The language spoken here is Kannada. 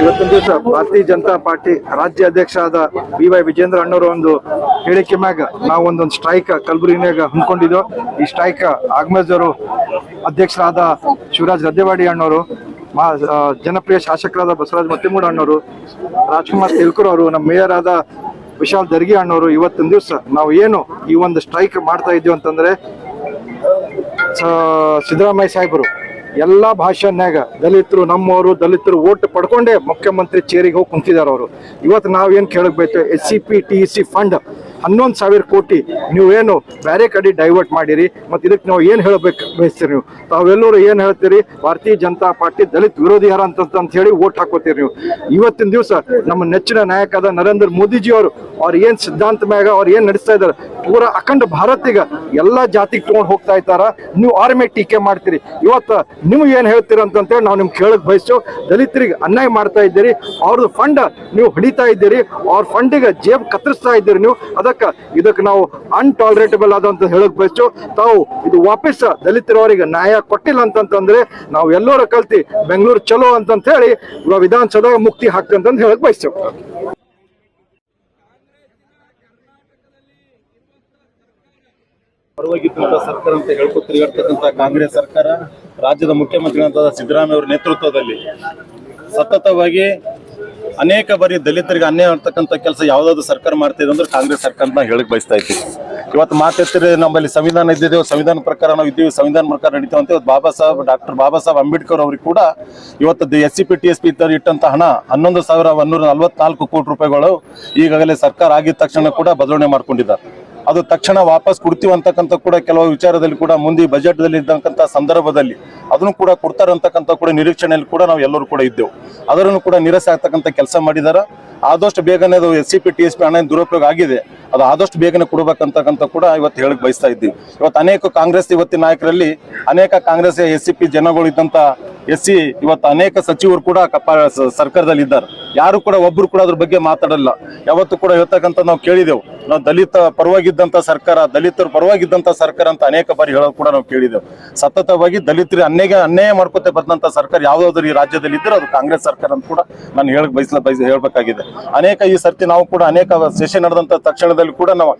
ಇವತ್ತಿನ ದಿವಸ ಭಾರತೀಯ ಜನತಾ ಪಾರ್ಟಿ ರಾಜ್ಯ ಅಧ್ಯಕ್ಷ ಆದ ಬಿ ವೈ ವಿಜೇಂದ್ರ ಅಣ್ಣವರ ಒಂದು ಹೇಳಿಕೆ ಮ್ಯಾಗ ನಾವು ಒಂದೊಂದು ಸ್ಟ್ರೈಕ್ ಕಲಬುರಗಿನಾಗ ಹಮ್ಮಿಕೊಂಡಿದ್ದೋ ಈ ಸ್ಟ್ರೈಕ್ ಆಗ್ಮೇಜರು ಅಧ್ಯಕ್ಷರಾದ ಶಿವರಾಜ್ ರದ್ದೆವಾಡಿ ಅಣ್ಣವರು, ಮಾ ಜನಪ್ರಿಯ ಶಾಸಕರಾದ ಬಸವರಾಜ ಮತ್ತಿಮೂಡ ಅಣ್ಣವರು, ರಾಜ್ಕುಮಾರ್ ತಿಲ್ಕೂರ್ ಅವರು, ನಮ್ಮ ಮೇಯರ್ ಆದ ವಿಶಾಲ್ ದರ್ಗಿ ಅಣ್ಣವರು ಇವತ್ತಿನ ದಿವಸ ನಾವು ಏನು ಈ ಒಂದು ಸ್ಟ್ರೈಕ್ ಮಾಡ್ತಾ ಇದ್ದೀವಿ ಅಂತಂದ್ರೆ ಸಿದ್ದರಾಮಯ್ಯ ಸಾಹೇಬರು, ಎಲ್ಲ ಭಾಷೆನ್ಯಾಗ ದಲಿತರು ನಮ್ಮವರು ದಲಿತರು ಓಟ್ ಪಡ್ಕೊಂಡೇ ಮುಖ್ಯಮಂತ್ರಿ ಚೇರಿಗೆ ಹೋಗಿ ಕುಂತಿದ್ದಾರೆ ಅವರು. ಇವತ್ತು ನಾವೇನು ಕೇಳಕ್ ಬೇಕು S C P T C fund ಹನ್ನೊಂದು ಸಾವಿರ ಕೋಟಿ ನೀವೇನು ಬೇರೆ ಕಡೆ ಡೈವರ್ಟ್ ಮಾಡಿರಿ. ಮತ್ತೆ ಇದಕ್ಕೆ ನಾವು ಏನು ಹೇಳಬೇಕು ಬಯಸ್ತೀರಿ ನೀವು? ತಾವೆಲ್ಲರೂ ಏನು ಹೇಳ್ತೀರಿ? ಭಾರತೀಯ ಜನತಾ ಪಾರ್ಟಿ ದಲಿತ ವಿರೋಧಿ ಯಾರ ಅಂತ ಅಂತ ಹೇಳಿ ಓಟ್ ಹಾಕೋತೀರಿ ನೀವು. ಇವತ್ತಿನ ದಿವಸ ನಮ್ಮ ನೆಚ್ಚಿನ ನಾಯಕ ನರೇಂದ್ರ ಮೋದಿಜಿ ಅವರು ಏನ್ ಸಿದ್ಧಾಂತ ಮ್ಯಾಗ ಅವ್ರು ಏನ್ ನಡೆಸ್ತಾ ಇದಾರೆ? ಪೂರ ಅಖಂಡ ಭಾರತಿಗ ಎಲ್ಲಾ ಜಾತಿಗೆ ತಗೊಂಡ್ ಹೋಗ್ತಾ ಇದ್ದಾರ? ನೀವು ಅವ್ರ ಮೇಲೆ ಟೀಕೆ ಮಾಡ್ತೀರಿ. ಇವತ್ತು ನಿಮ್ಗೆ ಏನ್ ಹೇಳ್ತೀರ ಅಂತೇಳಿ ನಾವು ನಿಮ್ಗೆ ಕೇಳಕ್ ಬಯಸ್ತೇವೆ ದಲಿತರಿಗೆ ಅನ್ಯಾಯ ಮಾಡ್ತಾ ಇದ್ದೀರಿ. ಅವ್ರದ್ದು ಫಂಡ್ ನೀವು ಹೊಡಿತಾ ಇದ್ದೀರಿ. ಅವ್ರ ಫಂಡಿಗೆ ಜೇಬ್ ಕತ್ತರಿಸ್ತಾ ಇದ್ದೀರಿ ನೀವು. ಅದಕ್ಕೆ ಇದಕ್ಕೆ ನಾವು ಅನ್ಟಾಲರೇಟಬಲ್ ಆದಂತ ಹೇಳಕ್ ಬಯಸ್ತೇವೆ ತಾವು ಇದು ವಾಪಸ್ ದಲಿತರವರಿಗೆ ನ್ಯಾಯ ಕೊಟ್ಟಿಲ್ಲ ಅಂತಂತಂದ್ರೆ ನಾವು ಎಲ್ಲರೂ ಕಲ್ತಿ ಬೆಂಗಳೂರು ಚಲೋ ಅಂತಂತ ಹೇಳಿ ವಿಧಾನಸೌಧ ಮುಕ್ತಿ ಹಾಕ್ತಂತ ಹೇಳಕ್ ಬಯಸ್ತೇವೆ ಪರವಾಗಿದ್ದಂತ ಸರ್ಕಾರ ಅಂತ ಹೇಳ್ಕೊತಿರ್ತಕ್ಕಂಥ ಕಾಂಗ್ರೆಸ್ ಸರ್ಕಾರ, ರಾಜ್ಯದ ಮುಖ್ಯಮಂತ್ರಿಗಳಂತ ಸಿದ್ದರಾಮಯ್ಯ ಅವರ ನೇತೃತ್ವದಲ್ಲಿ ಸತತವಾಗಿ ಅನೇಕ ಬಾರಿ ದಲಿತರಿಗೆ ಅನ್ಯಾಯ ಆಗ್ತಕ್ಕಂಥ ಕೆಲಸ ಯಾವ್ದಾದ್ರು ಸರ್ಕಾರ ಮಾಡ್ತಾ ಅಂದ್ರೆ ಕಾಂಗ್ರೆಸ್ ಸರ್ಕಾರ ಅಂತ ಹೇಳಕ್ ಬಯಸ್ತಾ ಇದ್ದೀವಿ. ಇವತ್ತು ಮಾತಾಡ್ತಿದ್ರೆ ನಮ್ಮಲ್ಲಿ ಸಂವಿಧಾನ ಇದ್ದಿದ್ದೇವೆ ಸಂವಿಧಾನ ಪ್ರಕಾರ ನಾವು ಇದ್ದೀವಿ, ಸಂವಿಧಾನ ಪ್ರಕಾರ ನಡೀತೇವೆ ಅಂತ ಇವತ್ತು ಬಾಬಾ ಸಾಹೇಬ್, ಡಾಕ್ಟರ್ ಬಾಬಾ ಸಾಹೇಬ್ ಅಂಬೇಡ್ಕರ್ ಅವ್ರಿಗೆ ಕೂಡ ಇವತ್ತು S C P, T S P ಇಟ್ಟಂತ ಹಣ, ಹನ್ನೊಂದು ಸಾವಿರ ಒಂದೂರ ನಲ್ವತ್ನಾಲ್ಕು ಕೋಟಿ ರೂಪಾಯಿಗಳು ಈಗಾಗಲೇ ಸರ್ಕಾರ ಆಗಿದ ತಕ್ಷಣ ಕೂಡ ಬದಲಾವಣೆ ಮಾಡ್ಕೊಂಡಿದ್ದಾರೆ. ಅದು ತಕ್ಷಣ ವಾಪಸ್ ಕೊಡ್ತೀವಿ ಅಂತಕ್ಕಂಥ ಕೂಡ ಕೆಲವು ವಿಚಾರದಲ್ಲಿ ಕೂಡ ಮುಂದೆ ಬಜೆಟ್ ದಲ್ಲಿ ಸಂದರ್ಭದಲ್ಲಿ ಅದನ್ನು ಕೂಡ ಕೊಡ್ತಾರೆ ಅಂತಕ್ಕಂಥ ಕೂಡ ನಿರೀಕ್ಷಣೆಯಲ್ಲಿ ಕೂಡ ನಾವು ಎಲ್ಲರೂ ಕೂಡ ಇದ್ದೆವು. ಅದರನ್ನು ಕೂಡ ನಿರಸೆ ಆಗ್ತಕ್ಕಂಥ ಕೆಲಸ ಮಾಡಿದ್ದಾರೆ ಆದಷ್ಟು ಬೇಗನೆ ಅದು S C P T S P ಹಣ ದುರುಪಯೋಗ ಆಗಿದೆ. ಅದು ಆದಷ್ಟು ಬೇಗನೆ ಕೊಡಬೇಕಂತಕ್ಕಂಥ ಕೂಡ ಇವತ್ತು ಹೇಳಕ್ ಬಯಸ್ತಾ ಇದ್ದೀವಿ. ಇವತ್ತು ಅನೇಕ ಕಾಂಗ್ರೆಸ್ ಇವತ್ತಿನ ನಾಯಕರಲ್ಲಿ ಅನೇಕ ಕಾಂಗ್ರೆಸ್ ಎಸ್ ಸಿ ಪಿ ಜನಗಳು ಇದ್ದಂತ ಎಸ್ ಸಿ ಇವತ್ತು ಅನೇಕ ಸಚಿವರು ಕೂಡ ಸರ್ಕಾರದಲ್ಲಿ ಇದ್ದಾರೆ ಯಾರು ಕೂಡ ಒಬ್ರು ಕೂಡ ಅದ್ರ ಬಗ್ಗೆ ಮಾತಾಡಲ್ಲ. ಯಾವತ್ತು ಕೂಡ ಹೇಳ್ತಕ್ಕಂಥ ನಾವು ಕೇಳಿದೆವು. ನಾವು ದಲಿತ ಪರವಾಗಿದ್ದಂತ ಸರ್ಕಾರ, ದಲಿತರ ಪರವಾಗಿದ್ದಂತ ಸರ್ಕಾರ ಅಂತ ಅನೇಕ ಬಾರಿ ಹೇಳೋದು ಕೂಡ ನಾವು ಕೇಳಿದೆವು. ಸತತವಾಗಿ ದಲಿತರಿಗೆ ಅನ್ಯಾಯ ಅನ್ಯಾಯ ಮಾಡ್ಕೊತ ಬಂದಂತ ಸರ್ಕಾರ ಯಾವ್ದಾದ್ರು ಈ ರಾಜ್ಯದಲ್ಲಿ ಇದ್ರೆ ಅದು ಕಾಂಗ್ರೆಸ್ ಸರ್ಕಾರ ಅಂತ ಕೂಡ ನಾನು ಹೇಳಕ್ ಬಯಸ್ಲ ಬಯಸ ಹೇಳ್ಬೇಕಾಗಿದೆ. ಅನೇಕ ಈ ಸರ್ತಿ ನಾವು ಕೂಡ ಅನೇಕ ಸೆಷನ್ ನಡೆದಂತ ತಕ್ಷಣದಲ್ಲಿ ಕೂಡ ನಾವು